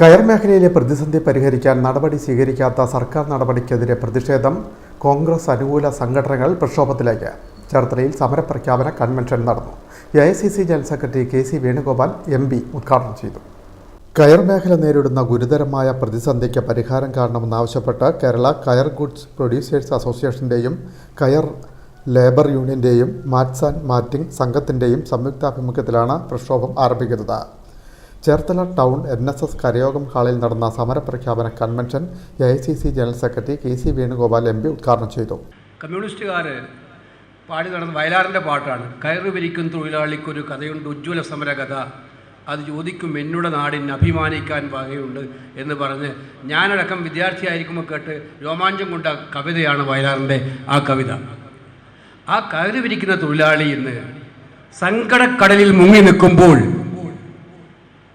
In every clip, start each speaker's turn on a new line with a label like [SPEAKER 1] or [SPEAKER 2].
[SPEAKER 1] കയർ മേഖലയിലെ പ്രതിസന്ധി പരിഹരിക്കാൻ നടപടി സ്വീകരിക്കാത്ത സർക്കാർ നടപടിക്കെതിരെ പ്രതിഷേധം കോൺഗ്രസ് അനുകൂല സംഘടനകൾ പ്രക്ഷോഭത്തിലേക്ക്. ചേർത്തലയിൽ സമരപ്രഖ്യാപന കൺവെൻഷൻ നടന്നു. A I C C general secretary K C Venugopal M P ഉദ്ഘാടനം ചെയ്തു. കയർ മേഖല നേരിടുന്ന ഗുരുതരമായ പ്രതിസന്ധിക്ക് പരിഹാരം കാണണമെന്നാവശ്യപ്പെട്ട് കേരള കയർ ഗുഡ്സ് പ്രൊഡ്യൂസേഴ്സ് അസോസിയേഷന്റെയും കയർ ലേബർ യൂണിയന്റെയും മാറ്റ്സ് ആൻഡ് മാറ്റിംഗ് സംഘത്തിന്റെയും സംയുക്താഭിമുഖ്യത്തിലാണ് പ്രക്ഷോഭം ആരംഭിക്കുന്നത്. Cherthala town N S S കരയോഗം ഹാളിൽ നടന്ന സമരപ്രഖ്യാപന convention A I C C general secretary K C Venugopal M P ഉദ്ഘാടനം ചെയ്തു.
[SPEAKER 2] കമ്മ്യൂണിസ്റ്റുകാർ പാടി നടന്ന വയലാറിന്റെ പാട്ടാണ്. കയറി വിരിക്കും തൊഴിലാളിക്കൊരു കഥയുണ്ട് ഉജ്ജ്വല സമരകഥ. അത് ചോദിക്കും എന്നുടെ നാടിന് അഭിമാനിക്കാൻ വകയുണ്ട് എന്ന് പറഞ്ഞ് ഞാനടക്കം വിദ്യാർത്ഥിയായിരിക്കുമ്പോൾ കേട്ട് രോമാഞ്ചം കൊണ്ട കവിതയാണ് വയലാറിന്റെ ആ കവിത. ആ കയറി വിരിക്കുന്ന തൊഴിലാളി ഇന്ന് സങ്കടക്കടലിൽ മുങ്ങി നിൽക്കുമ്പോൾ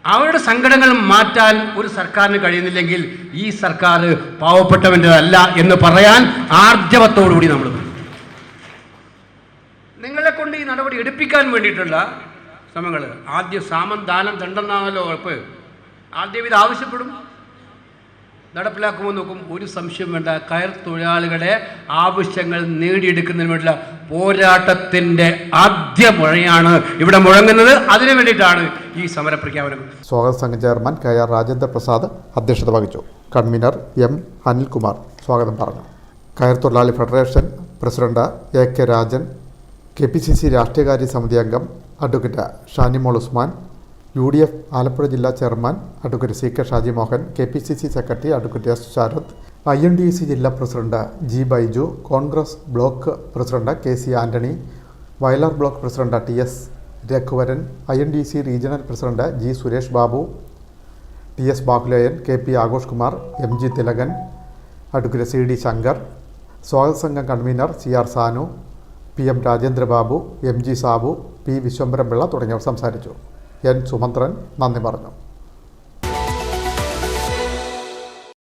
[SPEAKER 2] അവരുടെ സങ്കടങ്ങൾ മാറ്റാൻ ഒരു സർക്കാരിന് കഴിയുന്നില്ലെങ്കിൽ ഈ സർക്കാർ പാവപ്പെട്ടവന്റെതല്ല എന്ന് പറയാൻ ആർജവത്തോടുകൂടി നമ്മൾ നിങ്ങളെ കൊണ്ട് ഈ നടപടി എടുപ്പിക്കാൻ വേണ്ടിയിട്ടുള്ള ശ്രമങ്ങൾ. ആദ്യം സാമം ദാനം തണ്ടെന്നാണല്ലോ ഉറപ്പ്. ആദ്യം ഇത് ആവശ്യപ്പെടും. നടപ്പിലാക്കുമ്പോൾ നോക്കും. ഒരു സംശയം വേണ്ട. കയർ തൊഴിലാളികളുടെ ആവശ്യങ്ങൾ നേടിയെടുക്കുന്നതിന് വേണ്ടിയുള്ള പോരാട്ടത്തിന്റെ ആദ്യ മുഴയാണ് ഇവിടെ മുഴങ്ങുന്നത്. അതിനു വേണ്ടിയിട്ടാണ് ഈ സമര പ്രഖ്യാപനം
[SPEAKER 1] സ്വാഗത സംഘം chairman K R Rajendra Prasad അധ്യക്ഷത വഹിച്ചു. കൺവീനർ എം അനിൽകുമാർ സ്വാഗതം പറഞ്ഞു. കയർ തൊഴിലാളി federation president A K Rajan K P C C രാഷ്ട്രീയകാര്യ സമിതി അംഗം advocate Shanimol Usman U D F Alappuzha ജില്ലാ chairman advocate C K Shaji Mohan K P C C secretary advocate S Sarath I N D C ജില്ലാ president G Baiju Congress block president K C Antony Vayalar block president T S Raghuvaran I N D C regional president G Suresh Babu T S Bahulayan K P Aghosh Kumar M G Thilakan advocate C D Shankar സ്വാഗത സംഘം convener C R Sanu P M Rajendrababu M G Sabu P Viswambharampillai തുടങ്ങിയവർ സംസാരിച്ചു. N സുമന്ത്രൻ നന്ദി പറഞ്ഞു